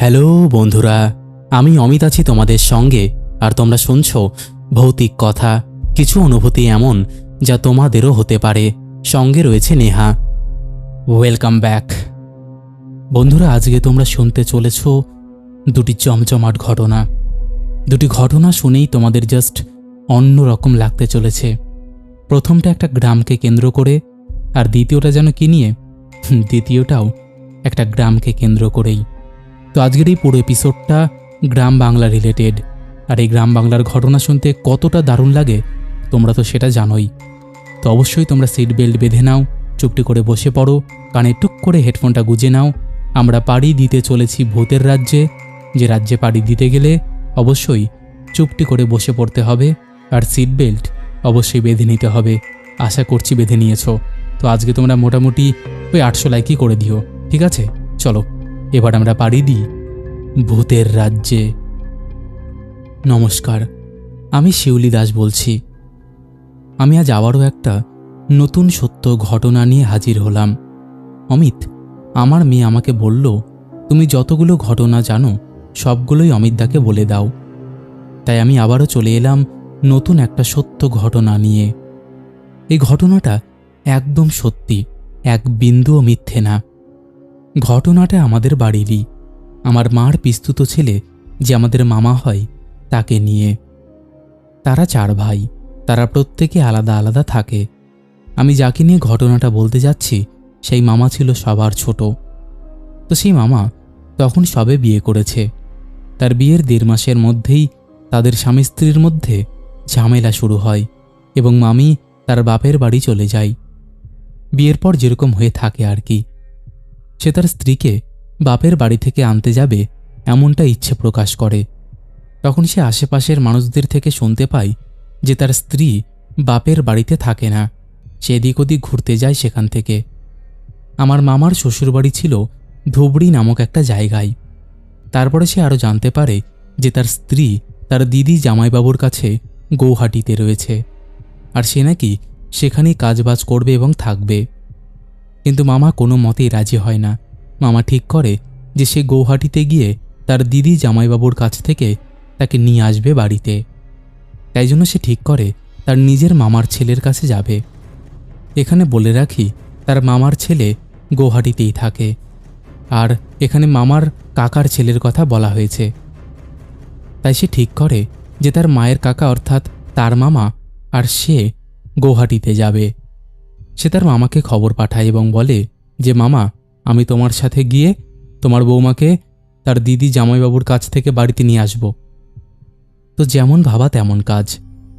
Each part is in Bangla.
হ্যালো বন্ধুরা, আমি অমিত আছি তোমাদের সঙ্গে, আর তোমরা শুনছ ভৌতিক কথা, কিছু অনুভূতি এমন যা তোমাদেরও হতে পারে। সঙ্গে রয়েছে নেহা। ওয়েলকাম ব্যাক বন্ধুরা, আজকে তোমরা শুনতে চলেছ দুটি চমচমাট ঘটনা। দুটি ঘটনা শুনেই তোমাদের জাস্ট অন্যরকম লাগতে চলেছে। প্রথমটা একটা গ্রামকে কেন্দ্র করে, আর দ্বিতীয়টা যেন কি নিয়ে? দ্বিতীয়টাও একটা গ্রামকে কেন্দ্র করেই। তো আজকের এই পুরো এপিসোডটা গ্রাম বাংলা রিলেটেড আর এই গ্রাম বাংলার ঘটনা শুনতে কতটা দারুণ লাগে, তোমরা তো সেটা জানোই। তো অবশ্যই তোমরা সিট বেল্ট বেঁধে নাও, চুপটি করে বসে পড়ো, কানে টুক করে হেডফোনটা গুজে নাও। আমরা পাড়ি দিতে চলেছি ভূতের রাজ্যে, যে রাজ্যে পাড়ি দিতে গেলে অবশ্যই চুপটি করে বসে পড়তে হবে, আর সিট বেল্ট অবশ্যই বেঁধে নিতে হবে। আশা করছি বেঁধে নিয়েছো। তো আজকে তোমরা মোটামুটি ওই আটশো লাইকই করে দিও, ঠিক আছে? চলো। এবার আমরা পাড়ি দিই ভূতের রাজ্যে। নমস্কার, আমি শিউলি দাস বলছি। আমি আজ আবারও একটা নতুন সত্য ঘটনা নিয়ে হাজির হলাম। অমিত, আমার মেয়ে আমাকে বলল, তুমি যতগুলো ঘটনা জানো, সবগুলোই অমিতদাকে বলে দাও। তাই আমি আবারও চলে এলাম নতুন একটা সত্য ঘটনা নিয়ে। এই ঘটনাটা একদম সত্যি, এক বিন্দুও মিথ্যে না। ঘটনাটা আমাদের বাড়িরই। আমার মার পিস্তুত ছেলে যে আমাদের মামা হয়, তাকে নিয়ে। তারা চার ভাই, তারা প্রত্যেকে আলাদা আলাদা থাকে। আমি যাকে নিয়ে ঘটনাটা বলতে যাচ্ছি, সেই মামা ছিল সবার ছোট। তো সেই মামা তখন সবে বিয়ে করেছে। তার বিয়ের দেড় মাসের মধ্যেই তাদের স্বামী স্ত্রীর মধ্যে ঝামেলা শুরু হয় এবং মামি তার বাপের বাড়ি চলে যায়। বিয়ের পর যেরকম হয়ে থাকে আর কি। সে তার স্ত্রীকে বাপের বাড়ি থেকে আনতে যাবে এমনটা ইচ্ছে প্রকাশ করে। তখন সে আশেপাশের মানুষদের থেকে শুনতে পায় যে তার স্ত্রী বাপের বাড়িতে থাকে না। সে এদিক ওদিক ঘুরতে যায় সেখান থেকে। আমার মামার শ্বশুরবাড়ি ছিল ধুবড়ি নামক একটা জায়গায়। তারপরে সে আরও জানতে পারে যে তার স্ত্রী তার দিদি জামাইবাবুর কাছে গৌহাটিতে রয়েছে। আর সে নাকি সেখানেই কাজবাজ করবে এবং থাকবে। কিন্তু মামা কোনো মতেই রাজি হয় না। মামা ঠিক করে যে সে গৌহাটিতে গিয়ে তার দিদি জামাইবাবুর কাছ থেকে তাকে নিয়ে আসবে বাড়িতে। তাই জন্য সে ঠিক করে তার নিজের মামার ছেলের কাছে যাবে। এখানে বলে রাখি, তার মামার ছেলে গৌহাটিতেই থাকে। আর এখানে মামার কাকার ছেলের কথা বলা হয়েছে। তাই সে ঠিক করে যে তার মায়ের কাকা অর্থাৎ তার মামা আর সে গৌহাটিতে যাবে। সে তার মামাকে খবর পাঠায় এবং বলে, যে মামা, আমি তোমার সাথে গিয়ে তোমার বৌমাকে তার দিদি জামাইবাবুর কাছ থেকে বাড়িতে নিয়ে আসব। তো যেমন ভাবা তেমন কাজ।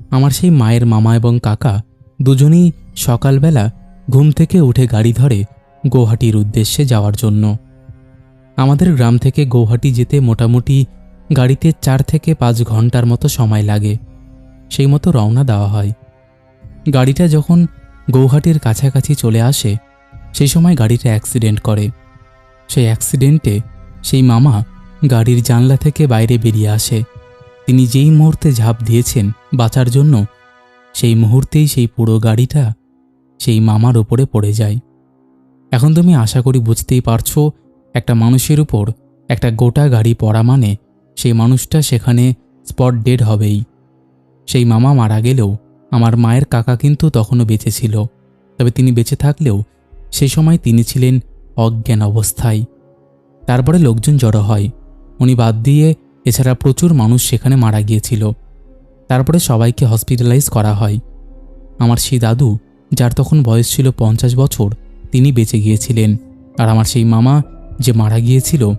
আমার সেই মায়ের মামা এবং কাকা দুজনেই সকালবেলা ঘুম থেকে উঠে গাড়ি ধরে গৌহাটির উদ্দেশ্যে যাওয়ার জন্য। আমাদের গ্রাম থেকে গৌহাটি যেতে মোটামুটি গাড়িতে চার থেকে পাঁচ ঘণ্টার মতো সময় লাগে। সেই মতো রওনা দেওয়া হয়। গাড়িটা যখন গৌহাটির কাছাকাছি চলে আসে সেই সময় গাড়িটা অ্যাক্সিডেন্ট করে। সেই অ্যাক্সিডেন্টে সেই মামা গাড়ির জানলা থেকে বাইরে বেরিয়ে আসে। তিনি যেই মুহূর্তে ঝাঁপ দিয়েছেন বাঁচার জন্য, সেই মুহূর্তেই সেই পুরো গাড়িটা সেই মামার ওপরে পড়ে যায়। এখন তুমি আশা করি বুঝতেই পারছ, একটা মানুষের উপর একটা গোটা গাড়ি পড়া মানে সেই মানুষটা সেখানে স্পট ডেড হবেই। সেই মামা মারা গেলেও আমার মায়ের কাকা কিন্তু তখনও বেঁচে ছিল, তবে তিনি বেঁচে থাকলেও সেই সময় তিনি ছিলেন অজ্ঞান অবস্থায়। তারপরে লোকজন জড়ো হয়। উনি বাদ দিয়ে এছাড়া প্রচুর মানুষ সেখানে মারা গিয়েছিল। তারপরে সবাইকে হসপিটালাইজ করা হয়। আমার সেই দাদু, যার তখন বয়স ছিল পঞ্চাশ বছর, তিনি বেঁচে গিয়েছিলেন। আর আমার সেই মামা যে মারা গিয়েছিল,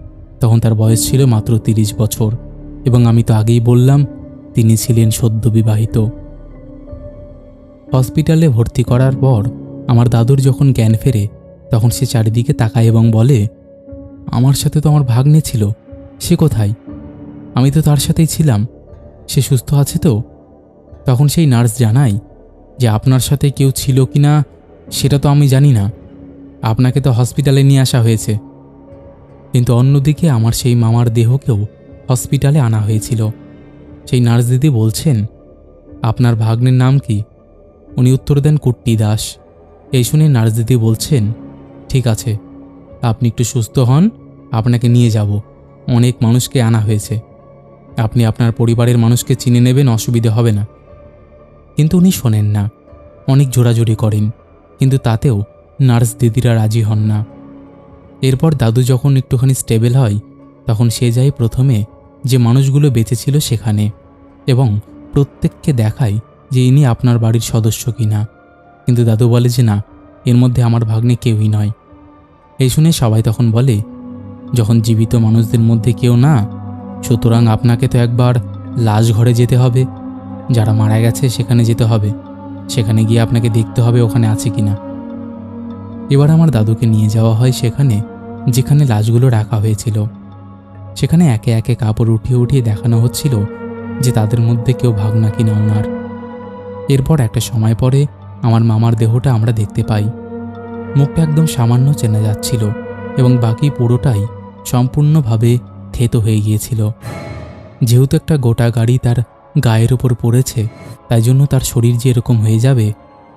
তখন তার বয়স ছিল মাত্র তিরিশ বছর। এবং আমি তো আগেই বললাম, তিনি ছিলেন সদ্য বিবাহিত হসপিটালে ভর্তি করার পর আমার দাদুর যখন জ্ঞান ফেরে, তখন সে চারিদিকে তাকায় এবং বলে, আমার সাথে তো আমার ভাগ্নে ছিল, সে কোথায়? আমি তো তার সাথেই ছিলাম, সে সুস্থ আছে তো? তখন সেই নার্স জানায় যে, আপনার সাথে কেউ ছিল কি না, সেটা তো আমি জানি না। আপনাকে তো হসপিটালে নিয়ে আসা হয়েছে। কিন্তু অন্যদিকে আমার সেই মামার দেহকেও হসপিটালে আনা হয়েছিল। সেই নার্স দিদি বলছেন, আপনার ভাগ্নের নাম কি? উনি উত্তর দেন, কুট্টি দাস। এই শুনে নার্স দিদি বলছেন, ঠিক আছে, আপনি একটু সুস্থ হন, আপনাকে নিয়ে যাব। অনেক মানুষকে আনা হয়েছে। আপনি আপনার পরিবারের মানুষকে চিনে নেবেন, অসুবিধে হবে না। কিন্তু উনি শোনেন না। অনেক জোরাজোরি করেন, কিন্তু তাতেও নার্স দিদিরা রাজি হন না। এরপর দাদু যখন একটুখানি স্টেবল হয়, তখন সে যায় প্রথমে যে মানুষগুলো বেঁচে ছিল সেখানে এবং প্রত্যেককে দেখায় যে ইনি আপনার বাড়ির সদস্য কিনা। কিন্তু দাদু বলে যে না, এর মধ্যে আমার ভাগ্নে কেউই নয়। এই শুনে সবাই তখন বলে, যখন জীবিত মানুষদের মধ্যে কেউ না, সুতরাং আপনাকে তো একবার লাশ ঘরে যেতে হবে। যারা মারা গেছে সেখানে যেতে হবে। সেখানে গিয়ে আপনাকে দেখতে হবে ওখানে আছে কিনা। এবার আমার দাদুকে নিয়ে যাওয়া হয় সেখানে, যেখানে লাশগুলো রাখা হয়েছিল। সেখানে একে একে কাপড় উঠিয়ে উঠিয়ে দেখানো হচ্ছিল যে তাদের মধ্যে কেউ ভাগনা কিনা ওনার। এরপর একটা সময় পরে আমার মামার দেহটা আমরা দেখতে পাই। মুখটা একদম সামান্য চেনা যাচ্ছিল এবং বাকি পুরোটাই সম্পূর্ণভাবে থেতো হয়ে গিয়েছিল। যেহেতু একটা গোটা গাড়ি তার গায়ের ওপর পড়েছে, তাই জন্য তার শরীর যে এরকম হয়ে যাবে,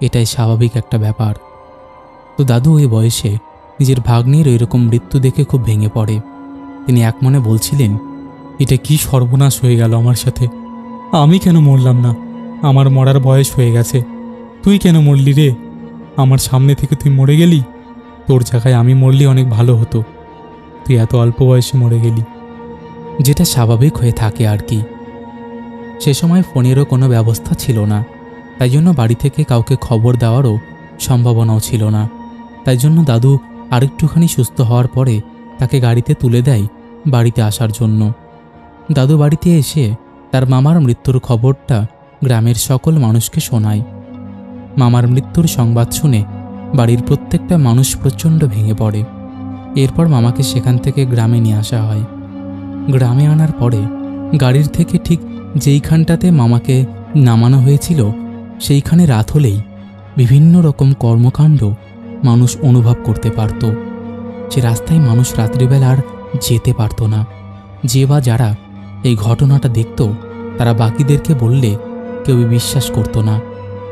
এটাই স্বাভাবিক একটা ব্যাপার। তো দাদু ওই বয়সে নিজের ভাগ্নির ওইরকম মৃত্যু দেখে খুব ভেঙে পড়ে। তিনি এক মনে বলছিলেন, এটা কি সর্বনাশ হয়ে গেল আমার সাথে? আমি কেন মরলাম না? আমার মরার বয়স হয়ে গেছে। তুই কেন মরলি রে? আমার সামনে থেকে তুই মরে গেলি? তোর জায়গায় আমি মরলি অনেক ভালো হতো। তুই এত অল্প বয়সে মরে গেলি। যেটা স্বাভাবিক হয়ে থাকে আর কি। সে সময় ফোনেরও কোনো ব্যবস্থা ছিল না। তাই জন্য বাড়ি থেকে কাউকে খবর দেওয়ারও সম্ভাবনাও ছিল না। তাই জন্য দাদু আরেকটুখানি সুস্থ হওয়ার পরে তাকে গাড়িতে তুলে দেয় বাড়িতে আসার জন্য। দাদু বাড়িতে এসে তার মামার মৃত্যুর খবরটা গ্রামের সকল মানুষকে শোনায়। মামার মৃত্যুর সংবাদ শুনে বাড়ির প্রত্যেকটা মানুষ প্রচণ্ড ভেঙে পড়ে। এরপর মামাকে সেখান থেকে গ্রামে নিয়ে আসা হয়। গ্রামে আনার পরে গাড়ির থেকে ঠিক যেইখানটাতে মামাকে নামানো হয়েছিল, সেইখানে রাত হলেই বিভিন্ন রকম কর্মকাণ্ড মানুষ অনুভব করতে পারত। যে রাস্তায় মানুষ রাত্রিবেলা আর যেতে পারত না। যে বা যারা এই ঘটনাটা দেখত, তারা বাকিদেরকে বললে কেউই বিশ্বাস করতো না।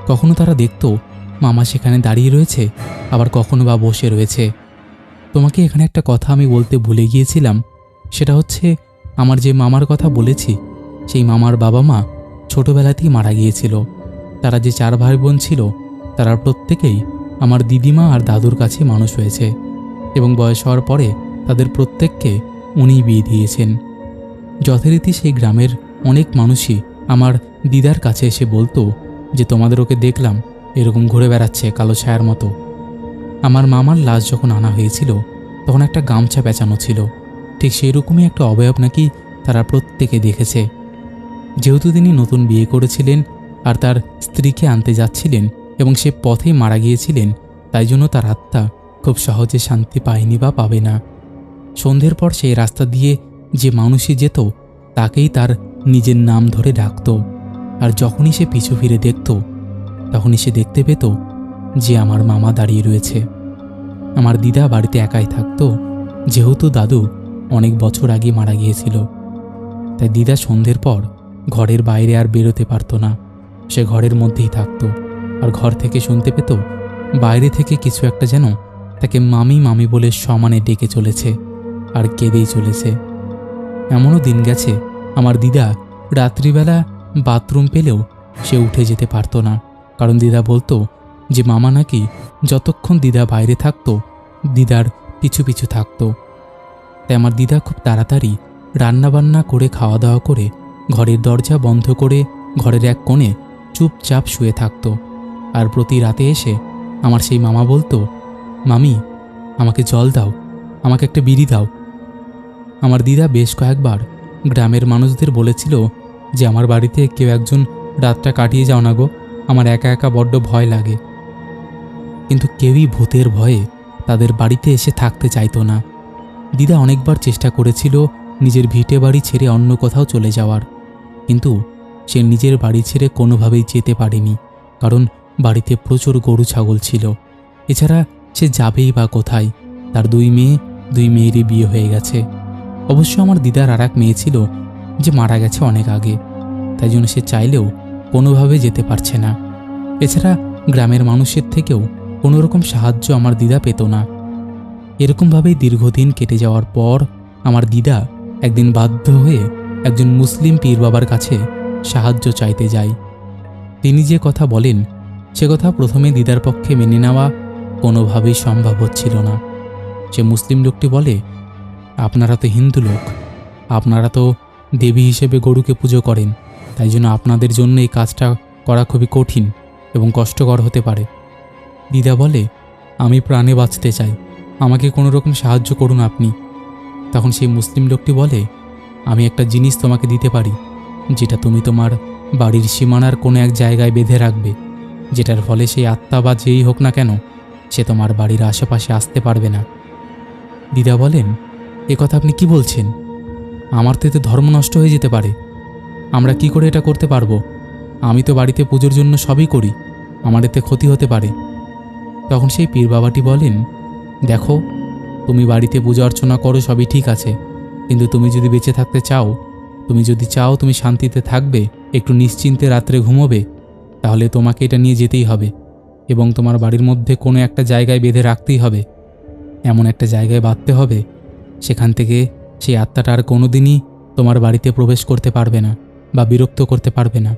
কখনো তারা দেখত, মামা সেখানে দাঁড়িয়ে রয়েছে, আবার কখনো বা বসে রয়েছে। তোমাকে এখানে একটা কথা আমি বলতে ভুলে গিয়েছিলাম, সেটা হচ্ছে, আমার যে মামার কথা বলেছি, সেই মামার বাবা মা ছোটোবেলাতেই মারা গিয়েছিল। তারা যে চার ভাই বোন ছিল, তারা প্রত্যেকেই আমার দিদিমা আর দাদুর কাছে মানুষ হয়েছে এবং বয়স হওয়ার পরে তাদের প্রত্যেককে উনিই বিয়ে দিয়েছেন। যথারীতি সেই গ্রামের অনেক মানুষই আমার দিদার কাছে এসে বলতো যে, তোমাদের ওকে দেখলাম, এরকম ঘুরে বেড়াচ্ছে কালো ছায়ার মতো। আমার মামার লাশ যখন আনা হয়েছিল, তখন একটা গামছা পেঁচানো ছিল। ঠিক সেই রকমই একটা অবয়ব নাকি তারা প্রত্যেকে দেখেছে। যেহেতু তিনি নতুন বিয়ে করেছিলেন আর তার স্ত্রীকে আনতে যাচ্ছিলেন এবং সে পথেই মারা গিয়েছিলেন, তাই জন্য তার আত্মা খুব সহজে শান্তি পায়নি বা পাবে না। সন্ধ্যের পর সেই রাস্তা দিয়ে যে মানুষই যেত, তাকেই তার নিজের নাম ধরে ডাকত। আর যখনই সে পিছু ফিরে দেখত, তখনই সে দেখতে পেত যে আমার মামা দাঁড়িয়ে রয়েছে। আমার দিদা বাড়িতে একাই থাকতো, যেহেতু দাদু অনেক বছর আগে মারা গিয়েছিল। তাই দিদা সন্ধ্যের পর ঘরের বাইরে আর বেরোতে পারতো না। সে ঘরের মধ্যেই থাকতো। আর ঘর থেকে শুনতে পেত, বাইরে থেকে কিছু একটা যেন তাকে মামি মামি বলে সমানে ডেকে চলেছে, আর কেঁদেই চলেছে। এমনও দিন গেছে আমার দিদা রাত্রিবেলা বাথরুম পেলেও সে উঠে যেতে পারতো না। কারণ দিদা বলতো যে, মামা নাকি যতক্ষণ দিদা বাইরে থাকতো, দিদার পিছু পিছু থাকতো। তাই আমার দিদা খুব তাড়াতাড়ি রান্নাবান্না করে খাওয়া দাওয়া করে, ঘরের দরজা বন্ধ করে, ঘরের এক কোণে চুপচাপ শুয়ে থাকতো। আর প্রতি রাতে এসে আমার সেই মামা বলতো, মামি, আমাকে জল দাও, আমাকে একটা বিড়ি দাও। আমার দিদা বেশ কয়েকবার গ্রামের মানুষদের বলেছিল যে আমার বাড়িতে কেউ একজন রাতটা কাটিয়ে যাও না গো, আমার একা একা বড্ড ভয় লাগে। কিন্তু কেউই ভূতের ভয়ে তাদের বাড়িতে এসে থাকতে চাইতো না। দিদা অনেকবার চেষ্টা করেছিল নিজের ভিটে বাড়ি ছেড়ে অন্য কোথাও চলে যাওয়ার, কিন্তু সে নিজের বাড়ি ছেড়ে কোনোভাবেই যেতে পারেনি, কারণ বাড়িতে প্রচুর গরু ছাগল ছিল। এছাড়া সে যাবেই বা কোথায়, তার দুই মেয়ে, দুই মেয়েরই বিয়ে হয়ে গেছে। অবশ্য আমার দিদার আর এক মেয়ে ছিল যে মারা গেছে অনেক আগে, তাই জন্য সে চাইলেও কোনোভাবে যেতে পারছে না। এছাড়া গ্রামের মানুষের থেকেও কোনোরকম সাহায্য আমার দিদা পেত না। এরকমভাবেই দীর্ঘদিন কেটে যাওয়ার পর আমার দিদা একদিন বাধ্য হয়ে একজন মুসলিম পীর বাবার কাছে সাহায্য চাইতে যায়। তিনি যে কথা বলেন, সে কথা প্রথমে দিদার পক্ষে মেনে নেওয়া কোনোভাবেই সম্ভব হচ্ছিল না। সে মুসলিম লোকটি বলে আপনারা তো হিন্দু লোক। আপনারা তো দেবী হিসেবে গরুকে পুজো করেন। তাই জন্য আপনাদের জন্য এই কাজটা করা খুবই কঠিন এবং কষ্টকর হতে পারে। দিদা বলে, আমি প্রাণে বাঁচতে চাই। আমাকে কোনো রকম সাহায্য করুন আপনি। তখন সেই মুসলিম লোকটি বলে, আমি একটা জিনিস তোমাকে দিতে পারি, যেটা তুমি তোমার বাড়ির সীমানার কোনো এক জায়গায় বেঁধে রাখবে। যেটার ফলে সেই আত্মা বা যেই হোক না কেন, সে তোমার বাড়ির আশেপাশে আসতে পারবে না। দিদা বলেন এ কথা আপনি কি বলছেন? আমার তো এতে ধর্ম নষ্ট হয়ে যেতে পারে। আমরা কি করে এটা করতে পারব? আমি তো বাড়িতে পুজোর জন্য সবই করি। আমার এতে ক্ষতি হতে পারে। তখন সেই পীর বাবাটি বলেন, দেখো, তুমি বাড়িতে পূজা অর্চনা করো, সবই ঠিক আছে। কিন্তু তুমি যদি বেঁচে থাকতে চাও, তুমি যদি চাও তুমি শান্তিতে থাকবে, একটু নিশ্চিন্তে রাত্রে ঘুমোবে, তাহলে তোমাকে এটা নিয়ে যেতেই হবে। এবং তোমার বাড়ির মধ্যে কোনো একটা জায়গায় বেঁধে রাখতেই হবে। এমন একটা জায়গায় বাঁধতে হবে সেখান থেকে সেই আত্মাটা আর কোনোদিনই তোমার বাড়িতে প্রবেশ করতে পারবে না বা বিরক্ত করতে পারবে না।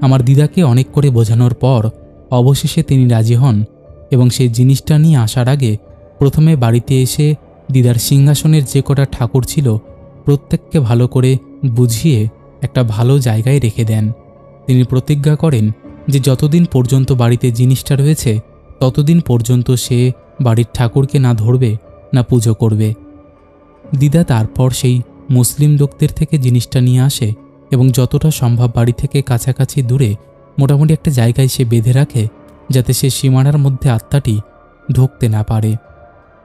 আমার দিদাকে অনেক করে বোঝানোর পর অবশেষে তিনি রাজি হন এবং সেই জিনিসটা নিয়ে আসার আগে প্রথমে বাড়িতে এসে দিদার সিংহাসনের যে কটা ঠাকুর ছিল প্রত্যেককে ভালো করে বুঝিয়ে একটা ভালো জায়গায় রেখে দেন। তিনি প্রতিজ্ঞা করেন যে যতদিন পর্যন্ত বাড়িতে জিনিসটা রয়েছে, ততদিন পর্যন্ত সে বাড়ির ঠাকুরকে না ধরবে, না পুজো করবে। দিদা তারপর সেই মুসলিম লোকদের থেকে জিনিসটা নিয়ে আসে এবং যতটা সম্ভব বাড়ি থেকে কাছাকাছি দূরে মোটামুটি একটা জায়গায় সে বেঁধে রাখে যাতে সে সীমানার মধ্যে আত্মাটি ঢুকতে না পারে।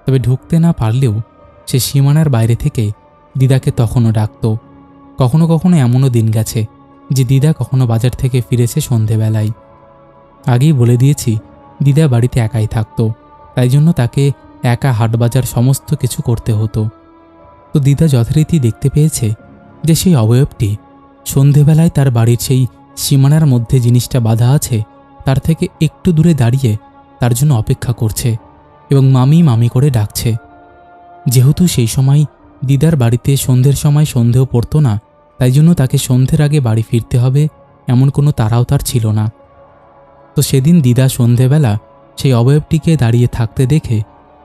তবে ঢুকতে না পারলেও সে সীমানার বাইরে থেকে দিদাকে তখনও ডাকত। কখনো কখনো এমনও দিন গেছে যে দিদা কখনো বাজার থেকে ফিরেছে সন্ধেবেলায়। আগেই বলে দিয়েছি, দিদা বাড়িতে একাই থাকতো, তাই জন্য তাকে একা হাটবাজার সমস্ত কিছু করতে হতো। তো দিদা যথারীতি দেখতে পেয়েছে যে সেই অবয়বটি সন্ধেবেলায় তার বাড়ির সেই সীমানার মধ্যে জিনিসটা বাঁধা আছে, তার থেকে একটু দূরে দাঁড়িয়ে তার জন্য অপেক্ষা করছে এবং মামি মামি করে ডাকছে। যেহেতু সেই সময় দিদার বাড়িতে সন্ধ্যের সময় সন্ধেও পড়তো না, তাই জন্য তাকে সন্ধ্যের আগে বাড়ি ফিরতে হবে এমন কোনো তারাও তার ছিল না। তো সেদিন দিদা সন্ধেবেলা সেই অবয়বটিকে দাঁড়িয়ে থাকতে দেখে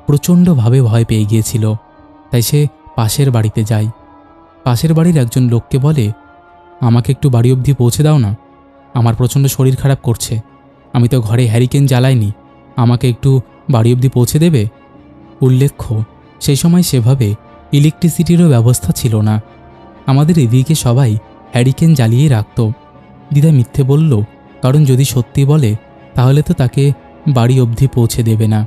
প্রচণ্ডভাবে ভয় পেয়ে গিয়েছিল। তাই সে পাশের বাড়িতে যাই। পাশের বাড়ির একজন লোককে বলে, আমাকে একটু বাড়ি অবধি পৌঁছে দাও না। আমার প্রচণ্ড শরীর খারাপ করছে। আমি তো ঘরে হ্যারিকেন জ্বালাইনি। আমাকে একটু বাড়ি অবধি পৌঁছে দেবে? উল্লেখ্য, সেই সময় সেভাবে ইলেকট্রিসিটিরও ব্যবস্থা ছিল না। আমাদের এদিকে সবাই হ্যারিকেন জ্বালিয়ে রাখত। দিদা মিথ্যে বলল, কারণ যদি সত্যি বলে, তাহলে তো তাকে বাড়ি অবধি পৌঁছে দেবে না।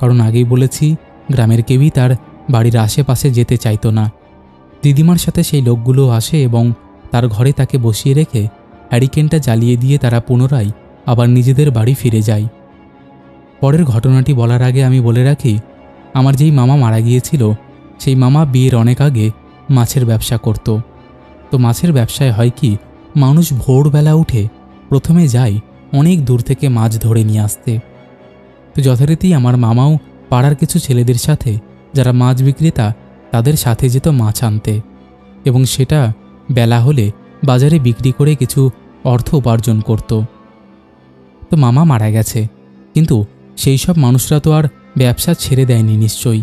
কারণ আগেই বলেছি, গ্রামের কেউই তার বাড়ির আশেপাশে যেতে চাইতো না। দিদিমার সাথে সেই লোকগুলো আসে এবং তার ঘরে তাকে বসিয়ে রেখে হ্যারিকেনটা জ্বালিয়ে দিয়ে তারা পুনরায় আবার নিজেদের বাড়ি ফিরে যায়। পরের ঘটনাটি বলার আগে আমি বলে রাখি, আমার যেই মামা মারা গিয়েছিল, সেই মামা বিয়ের অনেক আগে মাছের ব্যবসা করত। তো মাছের ব্যবসায় হয় কি, মানুষ ভোরবেলা উঠে প্রথমে যায় অনেক দূর থেকে মাছ ধরে নিয়ে আসতে। তো যথারীতি আমার মামাও পাড়ার কিছু ছেলেদের সাথে যারা মাছ বিক্রেতা, তাদের সাথে যেত মাছ আনতে। এবং সেটা বেলা হলে বাজারে বিক্রি করে কিছু অর্থ উপার্জন করত। তো মামা মারা গেছে। কিন্তু সেই সব মানুষরা তো আর ব্যবসা ছেড়ে দেয়নি নিশ্চয়ই।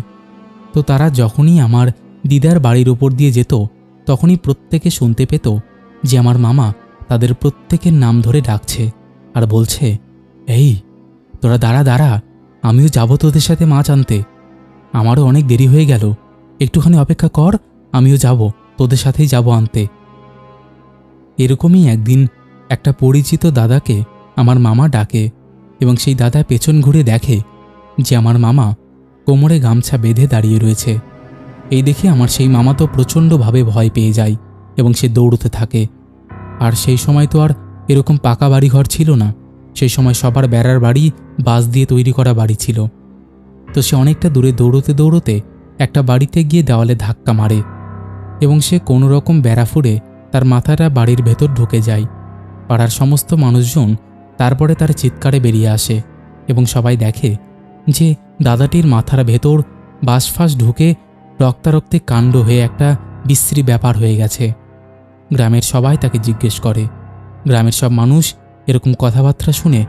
তো তারা যখনই আমার দিদার বাড়ির উপর দিয়ে যেত, তখনই প্রত্যেকে শুনতে পেত যে আমার মামা তাদের প্রত্যেকের নাম ধরে ডাকছে আর বলছে, এই, তোরা দাঁড়া দাঁড়া, আমিও যাব তোদের সাথে মাছ আনতে। আমারও অনেক দেরি হয়ে গেল। একটুখানি অপেক্ষা কর, আমিও যাব, তোদের সাথেই যাব আনতে। এরকমই একদিন একটা পরিচিত দাদাকে আমার মামা ডাকে এবং সেই দাদা পেছন ঘুরে দেখে যে আমার মামা কোমরে গামছা বেঁধে দাঁড়িয়ে রয়েছে। এই দেখে আমার সেই মামা তো প্রচণ্ডভাবে ভয় পেয়ে যায় এবং সে দৌড়তে থাকে। আর সেই সময় তো আর এরকম পাকা বাড়িঘর ছিল না, সেই সময় সবার বেড়ার বাড়ি বাঁশ দিয়ে তৈরি করা বাড়ি ছিল। তো সে অনেকটা দূরে দৌড়তে দৌড়তে একটা বাড়িতে গিয়ে দেওয়ালে ধাক্কা মারে এবং সে কোনো রকম বেড়া ফুড়ে তার মাথাটা বাড়ির ভেতর ঢুকে যায়। পাড়ার সমস্ত মানুষজন তারপরে তার চিৎকারে বেরিয়ে আসে এবং সবাই দেখে যে দাদাটির মাথার ভেতর বাঁশফাঁস ঢুকে রক্তারক্তে কাণ্ড হয়ে একটা বিশ্রী ব্যাপার হয়ে গেছে। গ্রামের সবাই তাকে জিজ্ঞেস করে। গ্রামের সব মানুষ এরকম কথাবার্তা শুনে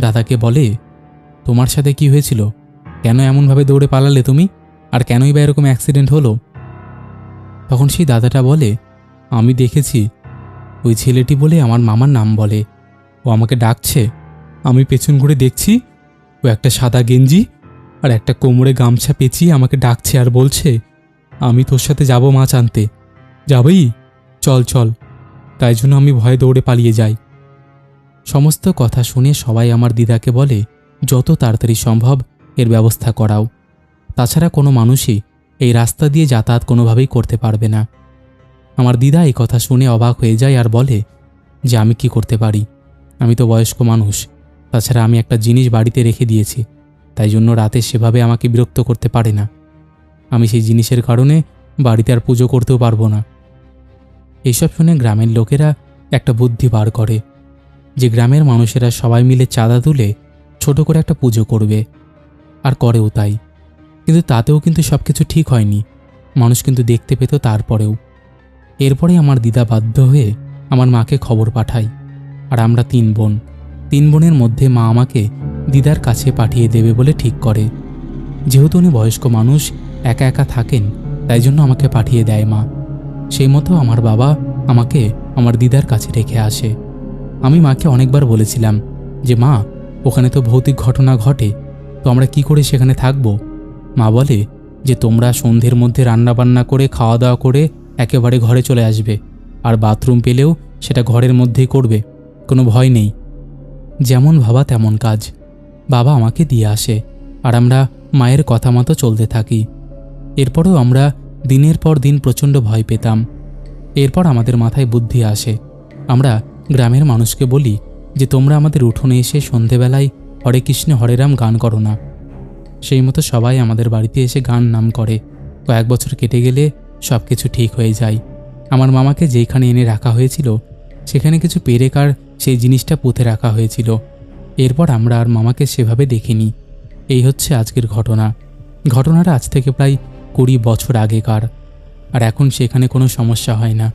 দাদাকে বলে, তোমার সাথে কি হয়েছিল? কেন এমনভাবে দৌড়ে পালালে তুমি? আর কেনই বা এরকম অ্যাক্সিডেন্ট হলো? তখন সেই দাদাটা বলে, আমি দেখেছি। ওই ছেলেটি বলে আমার মামার নাম বলে। ও আমাকে ডাকছে। আমি পেছন ঘুরে দেখছি। ও একটা সাদা গেঞ্জি আর একটা কোমরে গামছা পেঁচিয়ে আমাকে ডাকছে আর বলছে, আমি তোর সাথে যাব মাছ আনতে। যাবই? চল চল। তাই জন্য আমি ভয়ে দৌড়ে পালিয়ে যাই। সমস্ত কথা শুনে সবাই আমার দিদাকে বলে, যত তাড়াতাড়ি সম্ভব এর ব্যবস্থা করাও। তাছাড়া কোনো মানুষই এই রাস্তা দিয়ে যাতায়াত কোনোভাবেই করতে পারবে না। আমার দিদা এই কথা শুনে অবাক হয়ে যায় আর বলে, যে আমি কি করতে পারি? আমি তো বয়স্ক মানুষ। তাছাড়া আমি একটা জিনিস বাড়িতে রেখে দিয়েছি। তাই জন্য রাতে সেভাবে আমাকে বিরক্ত করতে পারে না। আমি সেই জিনিসের কারণে বাড়িতে আর পুজো করতেও পারব না। এইসব শুনে গ্রামের লোকেরা একটা বুদ্ধি বার করে, যে গ্রামের মানুষেরা সবাই মিলে চাঁদা তুলে ছোট করে একটা পুজো করবে। আর করেও তাই। কিন্তু তাতেও কিন্তু সব কিছু ঠিক হয়নি। মানুষ কিন্তু দেখতে পেত তারপরেও। এরপরে আমার দিদা বাধ্য হয়ে আমার মাকে খবর পাঠায়। আর আমরা তিন বোন। তিন বোনের মধ্যে মা আমাকে দিদার কাছে পাঠিয়ে দেবে বলে ঠিক করে। যেহেতু উনি বয়স্ক মানুষ, একা একা থাকেন, তাই জন্য আমাকে পাঠিয়ে দেয় মা। সেই মতো আমার বাবা আমাকে আমার দিদার কাছে রেখে আসে। আমি মাকে অনেকবার বলেছিলাম যে, মা, ওখানে তো ভৌতিক ঘটনা ঘটে। আমরা কি করে সেখানে থাকব? মা বলে যে তোমরা সন্ধ্যের মধ্যে রান্নাবান্না করে খাওয়া দাওয়া করে একেবারে ঘরে চলে আসবে আর বাথরুম পেলেও সেটা ঘরের মধ্যেই করবে, কোনো ভয় নেই। যেমন ভাবা তেমন কাজ। বাবা আমাকে দিয়ে আসে আর আমরা মায়ের কথা মতো চলতে থাকি। এরপরেও আমরা দিনের পর দিন প্রচণ্ড ভয় পেতাম। এরপর আমাদের মাথায় বুদ্ধি আসে। আমরা গ্রামের মানুষকে বলি যে তোমরা আমাদের উঠোনে এসে সন্ধেবেলায় হরে কৃষ্ণ, হরে রাম গান করো না। সেই মতো সবাই আমাদের বাড়িতে এসে গান নাম করে। কয়েক বছর কেটে গেলে সব কিছু ঠিক হয়ে যায়। আমার মামাকে যেখানে এনে রাখা হয়েছিল, সেখানে কিছু পেরেকার সেই জিনিসটা পুঁতে রাখা হয়েছিল। এরপর আমরা আর মামাকে সেভাবে দেখিনি। এই হচ্ছে আজকের ঘটনা। ঘটনাটা আজ থেকে প্রায় কুড়ি বছর আগেকার। আর এখন সেখানে কোনো সমস্যা হয় না।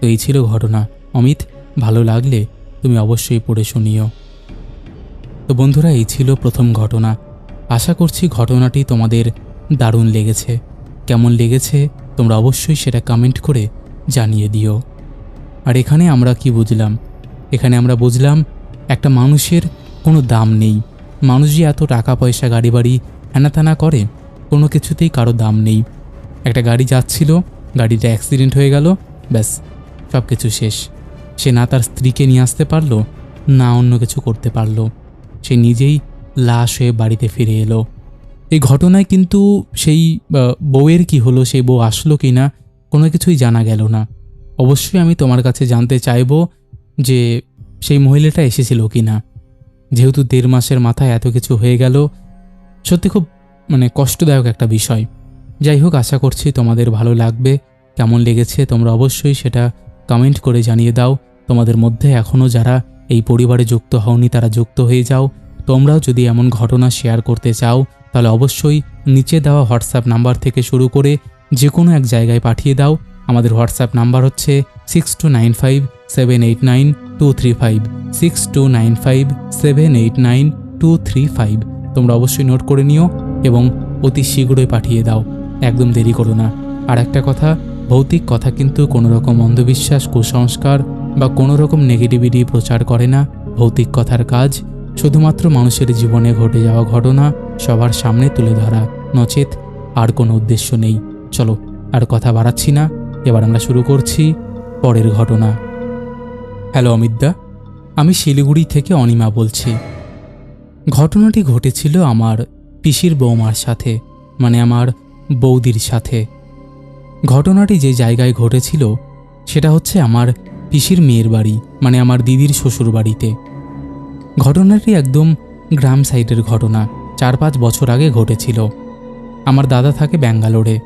তো এই ছিল ঘটনা। অমিত, ভালো লাগলে তুমি অবশ্যই পড়ে শুনিও। তো বন্ধুরা, এই ছিল প্রথম ঘটনা। আশা করছি ঘটনাটি তোমাদের দারুণ লেগেছে। কেমন লেগেছে তোমরা অবশ্যই সেটা কমেন্ট করে জানিয়ে দিও। আর এখানে আমরা কি বুঝলাম? এখানে আমরা বুঝলাম, একটা মানুষের কোনো দাম নেই। মানুষ যে এত টাকা পয়সা গাড়ি বাড়ি হ্যানাতানা করে, কোনো কিছুতেই কারও দাম নেই। একটা গাড়ি যাচ্ছিল, গাড়িটা অ্যাক্সিডেন্ট হয়ে গেল, ব্যাস সব কিছু শেষ। সে না তার স্ত্রীকে নিয়ে আসতে পারল, না অন্য কিছু করতে পারল। সে নিজেই লাশ হয়ে বাড়িতে ফিরে এলো। এই ঘটনায় কিন্তু সেই বউয়ের কি হলো, সেই বউ আসলো কি না, কোনো কিছুই জানা গেল না। অবশ্যই আমি তোমার কাছে জানতে চাইব যে সেই মহিলাটা এসেছিল কি না। যেহেতু দেড় মাসের মাথায় এত কিছু হয়ে গেল, সত্যি খুব মানে কষ্টদায়ক একটা বিষয়। যাই হোক, আশা করছি তোমাদের ভালো লাগবে, কেমন লেগেছে তোমরা অবশ্যই সেটা কমেন্ট করে জানিয়ে দাও। তোমাদের মধ্যে এখনও যারা এই পরিবারে যুক্ত হওনি তারা যুক্ত হয়ে যাও। তোমরাও যদি এমন ঘটনা শেয়ার করতে চাও, তাহলে অবশ্যই নিচে দেওয়া হোয়াটসঅ্যাপ নাম্বার থেকে শুরু করে যে কোনো এক জায়গায় পাঠিয়ে দাও। আমাদের হোয়াটসঅ্যাপ নাম্বার হচ্ছে six two nine five seven eight nine two three five six two nine five seven eight nine two three five তোমরা অবশ্যই নোট করে নিও এবং অতি শীঘ্রই পাঠিয়ে দাও। একদম দেরি করো না। আর একটা কথা, ভৌতিক কথা কিন্তু কোনো রকম অন্ধবিশ্বাস, কুসংস্কার বা কোনো রকম নেগেটিভিটি প্রচার করে না। ভৌতিক কথার কাজ, শুধুমাত্র মানুষের জীবনে ঘটে যাওয়া ঘটনা, সবার সামনে তুলে ধরা, নচেত আর কোনো উদ্দেশ্য নেই। চলো, আর কথা বাড়াচ্ছি না। এবার আমরা শুরু করছি পরের ঘটনা। হ্যালো, অমিতদা। আমি শিলিগুড়ি থেকে অনিমা বলছি। ঘটনাটি ঘটেছিল আমার পিসির বৌমার সাথে মানে আমার বৌদির সাথে। ঘটনাটি যে জায়গায় ঘটেছিল, সেটা হচ্ছে আমার পিসির মেয়ের বাড়ি মানে আমার দিদির শ্বশুর বাড়িতে। ঘটনাটি একদম গ্রাম সাইডের ঘটনা, চার পাঁচ বছর আগে ঘটেছিল। আমার দাদা থাকে ব্যাঙ্গালোরে।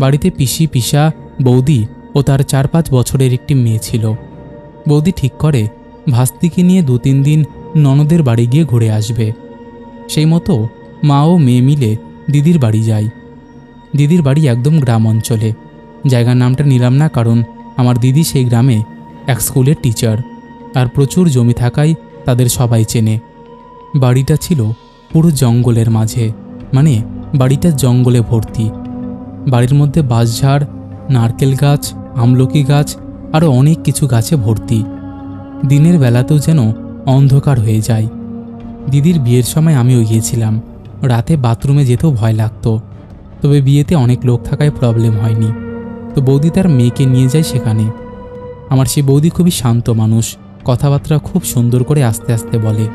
বাড়িতে পিসি, পিসা, বৌদি ও তার চার পাঁচ বছরের একটি মেয়ে ছিল। বৌদি ঠিক করে, ভাস্তিকে নিয়ে দু তিন দিন ননদের বাড়ি গিয়ে ঘুরে আসবে। সেই মতো মা ও মেয়ে মিলে দিদির বাড়ি যায় দিদির বাড়ি একদম গ্রাম অঞ্চলে। জায়গার নামটা নিলাম না কারণ আমার দিদি সেই গ্রামে এক স্কুলের টিচার। আর প্রচুর জমি থাকায় তাদের সবাই চেনে। বাড়িটা ছিল পুরো জঙ্গলের মাঝে মানে বাড়িটা জঙ্গলে ভর্তি। বাড়ির মধ্যে বাঁশঝাড়, নারকেল গাছ, আমলকি গাছ আরও অনেক কিছু গাছে ভর্তি। দিনের বেলাতেও যেন অন্ধকার হয়ে যায়। দিদির বিয়ের সময় আমিও গিয়েছিলাম। রাতে বাথরুমে যেতেও ভয় লাগতো। তবে বিয়েতে অনেক লোক থাকায় প্রবলেম হয়নি। তো বৌদি তার মেয়েকে নিয়ে যায় সেখানে। আমার সেই বৌদি খুবই শান্ত মানুষ, কথাবার্তা খুব সুন্দর করে আস্তে আস্তে বলে।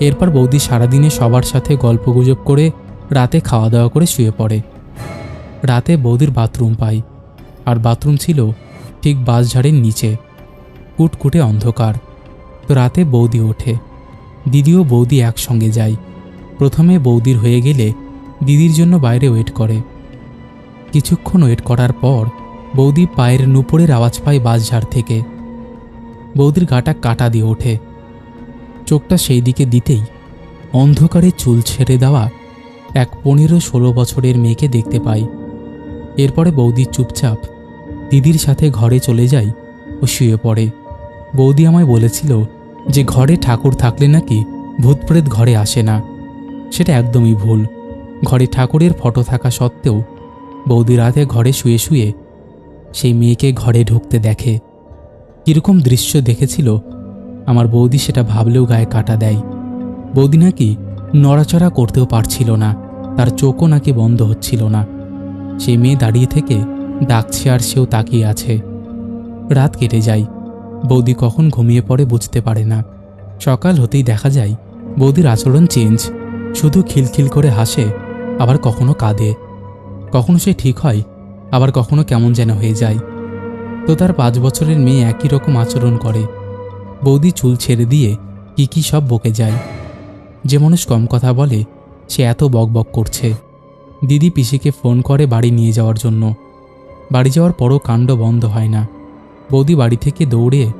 এরপর বৌদি সারাদিনে সবার সাথে গল্পগুজব করে রাতে খাওয়া দাওয়া করে শুয়ে পড়ে। রাতে বৌদির বাথরুম পাই, আর বাথরুম ছিল ঠিক বাঁশঝাড়ের নিচে, কুটকুটে অন্ধকার। তো রাতে বৌদি ওঠে, দিদিও বৌদি একসঙ্গে যায়। প্রথমে বৌদির হয়ে গেলে দিদির জন্য বাইরে ওয়েট করে। কিছুক্ষণ ওয়েট করার পর বৌদি পায়ের নুপুরের আওয়াজ পায় বাঁশঝাড় থেকে। বৌদির গাটা কাটা দিয়ে ওঠে। চোখটা সেই দিকে দিতেই অন্ধকারে চুল ছেড়ে দেওয়া এক পনেরো ষোলো বছরের মেয়েকে দেখতে পাই। এরপরে বৌদি চুপচাপ দিদির সাথে ঘরে চলে যায় ও শুয়ে পড়ে। বৌদি আমায় বলেছিল যে ঘরে ঠাকুর থাকলে নাকি ভূতপ্রেত ঘরে আসে না। সেটা একদমই ভুল। ঘরে ঠাকুরের ফটো থাকা সত্ত্বেও বৌদি রাতে ঘরে শুয়ে শুয়ে সেই মেয়েকে ঘরে ঢুকতে দেখে। কীরকম দৃশ্য দেখেছিল, আমার বৌদি সেটা ভাবলেও গায়ে কাটা দেয়। বৌদি নাকি নড়াচড়া করতেও পারছিল না, তার চোখও নাকি বন্ধ হচ্ছিল না। সেই মেয়ে দাঁড়িয়ে থেকে ডাকছে আর সেও তাকিয়ে আছে। রাত কেটে যায়, বৌদি কখন ঘুমিয়ে পড়ে বুঝতে পারে না। সকাল হতেই দেখা যায়, বৌদির আচরণ চেঞ্জ, শুধু খিলখিল করে হাসে, আবার কখনো কাঁদে। কখনো সে ঠিক হয় আবার কখনো কেমন যেন হয়ে যায়। তো তার পাঁচ বছরের মেয়ে একই রকম আচরণ করে। বৌদি চুল ছেড়ে দিয়ে কি কি সব বকে যায়। যে মানুষ কম কথা বলে, সে এত বকবক করছে। দিদি পিসিকে ফোন করে বাড়ি নিয়ে যাওয়ার জন্য। বাড়ি যাওয়ার পরও কাণ্ড বন্ধ হয় না। বৌদি বাড়ি থেকে দৌড়ে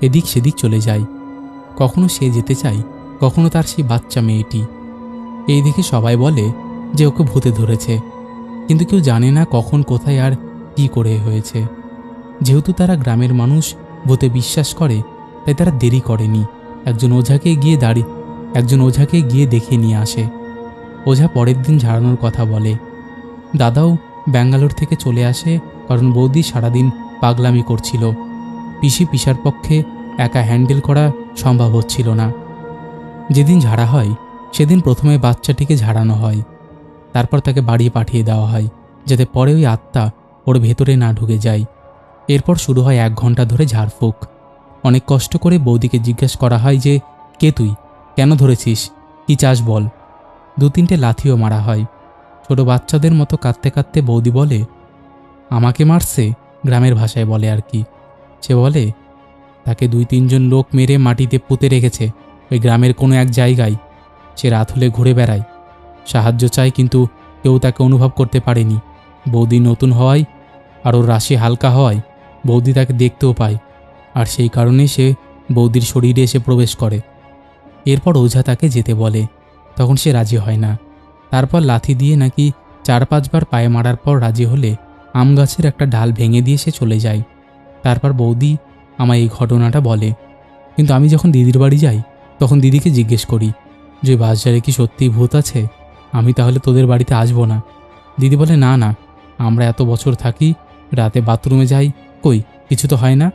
এদিক সেদিক চলে যায়। কখনো সে যেতে চায়, কখনো তার সেই বাচ্চা মেয়েটি। এই দিকে সবাই বলে যে ওকে ভূতে ধরেছে। কিন্তু কেউ জানে না কখন, কোথায় আর কি করে হয়েছে। যেহেতু তারা গ্রামের মানুষ, ভূতে বিশ্বাস করে, তাই তারা দেরি করেনি। একজন ওঝাকে গিয়ে দাঁড়ি, একজন ওঝাকে গিয়ে দেখে নিয়ে আসে। ওঝা পরের দিন ঝাড়ানোর কথা বলে। দাদাও ব্যাঙ্গালোর থেকে চলে আসে, কারণ বৌদি সারাদিন পাগলামি করছিল। পিসি পিসার পক্ষে একা হ্যান্ডেল করা সম্ভব হচ্ছিল না। যেদিন ঝাড়া হয়, সেদিন প্রথমে বাচ্চাটিকে ঝাড়ানো হয়। তারপর তাকে বাড়ি পাঠিয়ে দেওয়া হয়, যাতে পরে ওই আত্মা ওর ভেতরে না ঢুকে যায়। এরপর শুরু হয় এক ঘণ্টা ধরে ঝাড়ফুঁক। অনেক কষ্ট করে বৌদিকে জিজ্ঞেস করা হয় যে, কে তুই? কেন ধরেছিস? কি চাস বল? দু তিনটে লাথিও মারা হয়। ছোট বাচ্চাদের মতো কাঁদতে কাঁদতে বৌদি বলে, আমাকে মারছে? গ্রামের ভাষায় বলে আর কি। সে বলে, তাকে দুই তিনজন লোক মেরে মাটিতে পুঁতে রেখেছে, ওই গ্রামের কোনো এক জায়গায়। সে রাত হলে ঘুরে বেড়ায়। সাহায্য চায় কিন্তু কেউ তাকে অনুভব করতে পারেনি। বৌদি নতুন হওয়ায় আর ওর রাশি হালকা হওয়ায় বৌদি তাকে দেখতেও পায়, আর সেই কারণে সে বৌদির শরীরে এসে প্রবেশ করে। এরপর ওঝা তাকে যেতে বলে, তখন সে রাজি হয় না। তারপর লাথি দিয়ে নাকি চার পাঁচবার পায়ে মারার পর রাজি হলে আম গাছের একটা ডাল ভেঙে দিয়ে সে চলে যায়। তারপর বৌদি আমায় এই ঘটনাটা বলে, কিন্তু আমি যখন দিদির বাড়ি যাই, তখন দিদিকে জিজ্ঞেস করি যে, বাজারে কি সত্যিই ভূত আছে? আমি তাহলে তোদের বাড়িতে আসব না। দিদি বলে, না না, আমরা এত বছর থাকি, রাতে বাথরুমে যাই। কই, কিছু তো হয় না?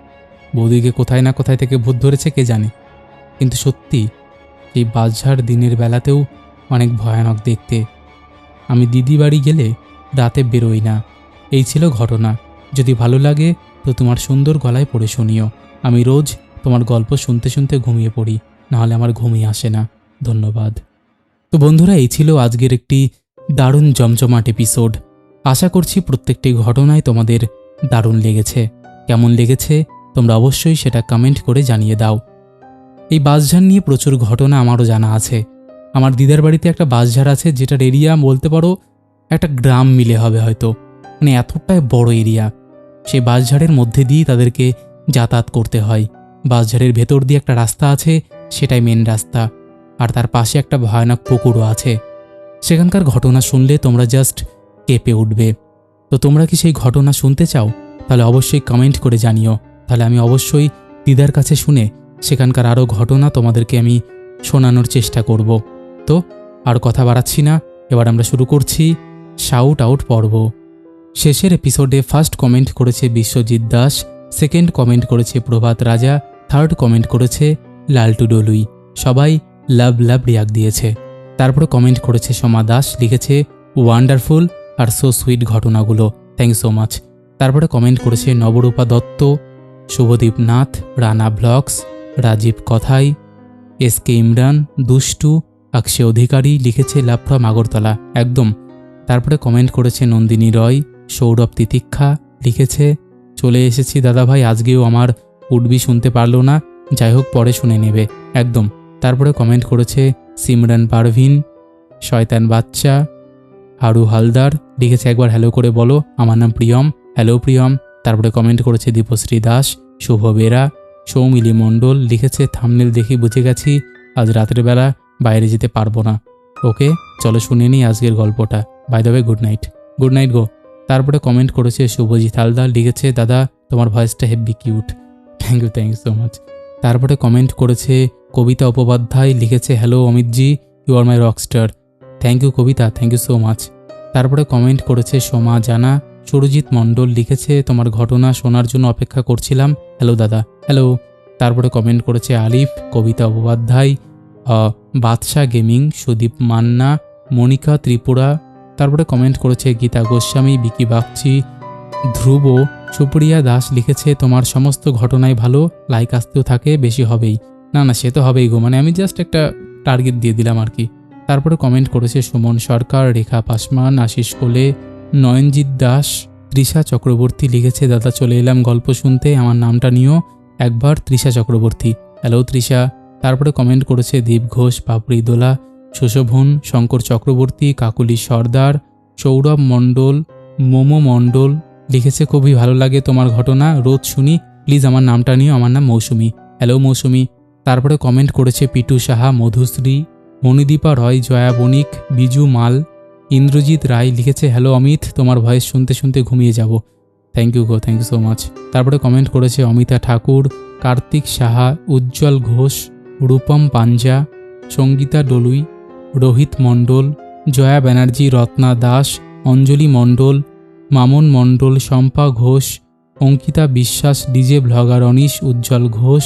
বৌদিকে কোথায় না কোথায় থেকে ভূত ধরেছে কে জানে? কিন্তু সত্যি, এই বাজার দিনের বেলাতেও অনেক ভয়ানক দেখতে। আমি দিদি বাড়ি গেলে রাতে বেরোই না। এই ছিল ঘটনা। যদি ভালো লাগে, তো তোমার সুন্দর গলায় পড়ে শুনিও। আমি রোজ তোমার গল্প শুনতে শুনতে ঘুমিয়ে পড়ি, নাহলে আমার ঘুমিয়ে আসে না। ধন্যবাদ। তো বন্ধুরা, এই ছিল আজকের একটি দারুণ জমজমাট এপিসোড আশা করছি প্রত্যেকটি ঘটনায় তোমাদের দারুণ লেগেছে। কেমন লেগেছে তোমরা অবশ্যই সেটা কমেন্ট করে জানিয়ে দাও। এই বাসঝাড় নিয়ে প্রচুর ঘটনা আমারও জানা আছে। আমার দিদার বাড়িতে একটা বাসঝাড় আছে, যেটার এরিয়া বলতে পারো একটা গ্রাম মিলে হবে হয়তো। মানে এতটাই বড় এরিয়া সেই বাসঝাড়ের মধ্যে দিয়েই তাদেরকে যাতায়াত করতে হয়। বাসঝাড়ের ভেতর দিয়ে একটা রাস্তা আছে, সেটাই মেন রাস্তা। আর তার পাশে একটা ভয়ানক পুকুরও আছে। সেখানকার ঘটনা শুনলে তোমরা জাস্ট কেঁপে উঠবে। তো তোমরা কি সেই ঘটনা শুনতে চাও? তাহলে অবশ্যই কমেন্ট করে জানিও। তাহলে আমি অবশ্যই দিদার কাছে শুনে সেখানকার আরও ঘটনা তোমাদেরকে আমি শোনানোর চেষ্টা করব। তো আর কথা বাড়াচ্ছি না। এবার আমরা শুরু করছি শাউট আউট পর্ব। শেষের এপিসোডে ফার্স্ট কমেন্ট করেছে বিশ্বজিৎ দাস সেকেন্ড কমেন্ট করেছে প্রভাত রাজা থার্ড কমেন্ট করেছে লালটু ডলুই। সবাই লাভ লাভ রিয়াক দিয়েছে। তারপরে কমেন্ট করেছে সোমা দাস, লিখেছে ওয়ান্ডারফুল আর সো সুইট ঘটনাগুলো থ্যাংক সো মাচ তারপরে কমেন্ট করেছে, নবরূপা দত্ত, শুভদীপ নাথ, রানা ব্লগস, রাজীব কথাই, এস কে ইমরান, দুষ্টু অক্ষে অধিকারী, লিখেছে, লাভ ফ্রম আগরতলা। একদম। তারপরে কমেন্ট করেছে, নন্দিনী রয়, সৌরভ তিতিক্ষা, লিখেছে, চলে এসেছি দাদাভাই, আজকেও আমার উডবি শুনতে পারল না, যাই হোক পরে শুনে নেবে। একদম। তারপরে কমেন্ট করেছে, সিমরান পারভিন, শয়তান বাচ্চা হারু হালদার। লিখেছে একবার, হ্যালো করে বলো, আমার নাম প্রিয়ম। হ্যালো প্রিয়ম। তারপরে কমেন্ট করেছে, দীপশ্রী দাস, শুভ বেরা, সৌমিলি মণ্ডল। লিখেছে, থামনেল দেখে বুঝে গেছি, আজ রাতের বেলা বাইরে যেতে পারব না। ওকে, চলো শুনে নিই আজকের গল্পটা। By the good night good night গো। তারপরে কমেন্ট করেছে, শুভজিৎ হালদার। লিখেছে, দাদা, তোমার ভয়েসটা heavy cute thank you thank you so much তারপরে কমেন্ট করেছে কবিতা উপপাধ্যায় লিখেছে hello Amitji you are my rockstar thank you Kabita thank you so much তারপরে কমেন্ট করেছে সোমা জানা সুরজিৎ মণ্ডল লিখেছে তোমার ঘটনা শোনার জন্য অপেক্ষা করছিলাম। হ্যালো দাদা হ্যালো তারপরে কমেন্ট করেছে আলিফ কবিতা উপপাধ্যায় আহ, বাদশাহ গেমিং সুদীপ মান্না মনিকা ত্রিপুরা। তারপরে কমেন্ট করেছে গীতা গোস্বামী বিকি বাগচি ধ্রুব সুপ্রিয়া দাস লিখেছে তোমার সমস্ত ঘটনায় ভালো লাইক আসতেও থাকে বেশি হবেই। না না, সে তো হবেই গো। মানে আমি জাস্ট একটা টার্গেট দিয়ে দিলাম আর কি। তারপরে কমেন্ট করেছে সুমন সরকার, রেখা পাসমান, আশিস কোলে, নয়নজিৎ দাস, তৃষা চক্রবর্তী লিখেছে, দাদা, চলে এলাম গল্প শুনতে, আমার নামটা নিও। একবার তৃষা চক্রবর্তী। হ্যালো, তৃষা। তারপরে কমেন্ট করেছে, দীপ ঘোষ, পাপড়ি দোলা শোশোভন শঙ্কর চক্রবর্তী, কাকুলি সর্দার, সৌরভ মণ্ডল, মোমো মণ্ডল। লিখেছে, খুবই ভালো লাগে তোমার ঘটনা, রোজ শুনি। প্লিজ আমার নামটা নিও, আমার নাম মৌসুমি। হ্যালো, মৌসুমি। তারপরে কমেন্ট করেছে পিটু সাহা, মধুশ্রী, মণিদীপা রয়, জয়া বণিক, বিজু মাল, ইন্দ্রজিৎ রায় লিখেছে হ্যালো অমিত, তোমার ভয়েস শুনতে শুনতে ঘুমিয়ে যাব। Thank you go thank you so much তারপরে কমেন্ট করেছে অমিতা ঠাকুর, কার্তিক সাহা, উজ্জ্বল ঘোষ, রূপম পাঞ্জা, সঙ্গীতা ডলুই, রোহিত মণ্ডল, জয়া ব্যানার্জি, রত্না দাস, অঞ্জলি মণ্ডল, মামন মণ্ডল, শম্পা ঘোষ, অঙ্কিতা বিশ্বাস, ডিজে ব্লগার অনিশ, উজ্জ্বল ঘোষ